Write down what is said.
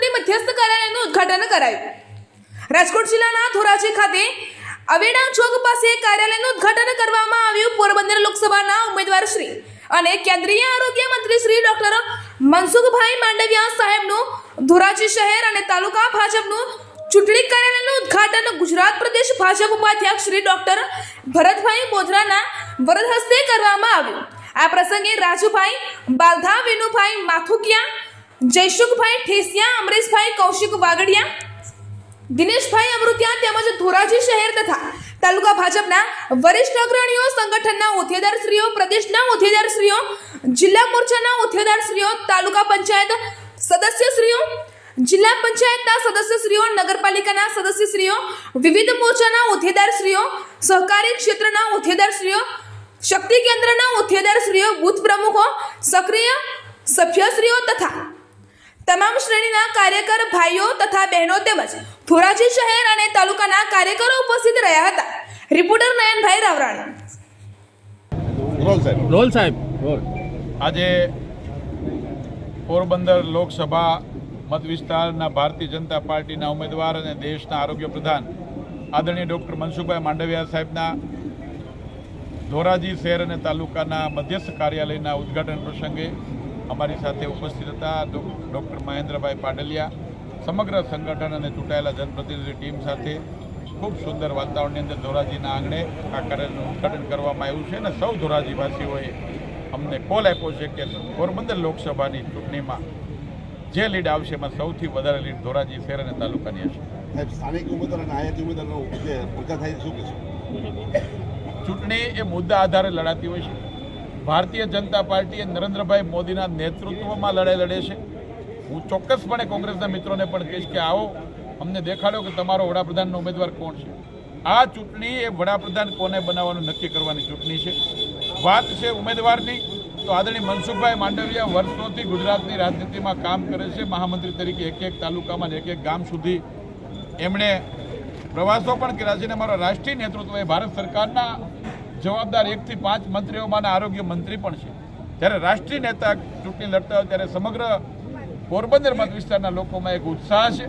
ચૂંટણી મધ્યસ્થ કાર્યાલયનું ઉદઘાટન કરાયું. રાજકોટ જિલ્લાના ધોરાજી ખાતે અવેડા ચોક પાસે કાર્યાલયનું ઉદ્ઘાટન કરવામાં આવ્યું પોરબંદર લોકસભાના ઉમેદવાર શ્રી અને કેન્દ્રીય આરોગ્ય મંત્રી શ્રી ડોક્ટર મનસુખભાઈ માંડવિયા સાહેબનું ધોરાજી શહેર અને તાલુકા ભાજપનું ચૂંટણી કાર્યાલયનું ઉદ્ઘાટન ગુજરાત પ્રદેશ ભાજપ ઉપાધ્યક્ષ શ્રી ડોક્ટર ભરતભાઈ મોધરાના વરદહસ્તે કરવામાં આવ્યું. આ પ્રસંગે રાજુભાઈ બાલધા, વેનુભાઈ માથુકિયા જયસુખભાઈ ઠેસિયા, અમરેશભાઈ કૌશિક વાગડિયા, દિનેશભાઈ અમૃતિયા તેમજ ધોરાજી શહેર તથા તાલુકા ભાજપના વરિષ્ઠ અગ્રણીઓ, સંગઠનના હોદ્દેદારશ્રીઓ, પ્રદેશના હોદ્દેદારશ્રીઓ, જિલ્લા મોરચાના હોદ્દેદારશ્રીઓ, તાલુકા પંચાયત સદસ્યશ્રીઓ, જિલ્લા પંચાયતના સદસ્યશ્રીઓ, નગરપાલિકાના સદસ્યશ્રીઓ, વિવિધ મોરચાના હોદ્દેદારશ્રીઓ, સહકારી ક્ષેત્રના હોદ્દેદારશ્રીઓ, શક્તિ કેન્દ્રના હોદ્દેદારશ્રીઓ, બુથ પ્રમુખો, સક્રિય સભ્યશ્રીઓ તથા તમામ શ્રેણીના કાર્યકર ભાઈઓ તથા બહેનો તેમજ ધોરાજી શહેર અને તાલુકાના કાર્યકરો ઉપસ્થિત રહ્યા હતા. રિપોર્ટર નયનભાઈ રાવરાણી. રોલ સાહેબ. રોલ સાહેબ. આજે પોરબંદર લોકસભા મત વિસ્તારના ભારતીય જનતા પાર્ટીના ઉમેદવાર અને દેશના આરોગ્ય પ્રધાન આદરણીય ડૉક્ટર મનસુખભાઈ માંડવિયા સાહેબના ધોરાજી શહેર અને તાલુકાના મધ્યસ્થ કાર્યાલયના ઉદ્ઘાટન પ્રસંગે અમારી સાથે ઉપસ્થિત હતા ડૉક્ટર મહેન્દ્રભાઈ પાડલિયા સમગ્ર સંગઠન અને ચૂંટાયેલા જનપ્રતિનિધિ ટીમ સાથે. ખૂબ સુંદર વાતાવરણની અંદર ધોરાજીના આંગણે આ કાર્યનું ઉદ્ઘાટન કરવામાં આવ્યું છે અને સૌ ધોરાજીવાસીઓએ અમને કોલ આપ્યો છે કે પોરબંદર લોકસભાની ચૂંટણીમાં જે લીડ આવશે એમાં સૌથી વધારે લીડ ધોરાજી શહેર અને તાલુકાની હશે. સ્થાનિક ઉમેદવાર અને આયાતી ઉમેદવારનો જે પ્રચાર થાય છે શું કહેશો? ચૂંટણી એ મુદ્દા આધારે લડાતી હોય છે. ભારતીય જનતા પાર્ટીએ નરેન્દ્રભાઈ મોદીના નેતૃત્વમાં લડાઈ લડે છે. હું ચોક્કસપણે કોંગ્રેસના મિત્રોને પણ કહીશ કે આવો, અમને દેખાડો કે તમારો વડાપ્રધાનનો ઉમેદવાર કોણ છે. આ ચૂંટણી એ વડાપ્રધાન કોને બનાવવાનું નક્કી કરવાની ચૂંટણી છે? વાત છે ઉમેદવારની. તો આદરણીય મનસુખભાઈ માંડવિયા વર્ષોથી ગુજરાતની રાજનીતિમાં કામ કરે છે. મહામંત્રી તરીકે એક એક તાલુકામાં એક એક ગામ સુધી એમણે પ્રવાસો પણ કર્યા છે અને અમારા રાષ્ટ્રીય નેતૃત્વ એ ભારત સરકારના જવાબદાર એકથી પાંચ મંત્રીઓમાંના આરોગ્ય મંત્રી પણ છે. જ્યારે રાષ્ટ્રીય નેતા ચૂંટણી લડતા હોય ત્યારે સમગ્ર પોરબંદર મત વિસ્તારના લોકોમાં એક ઉત્સાહ છે.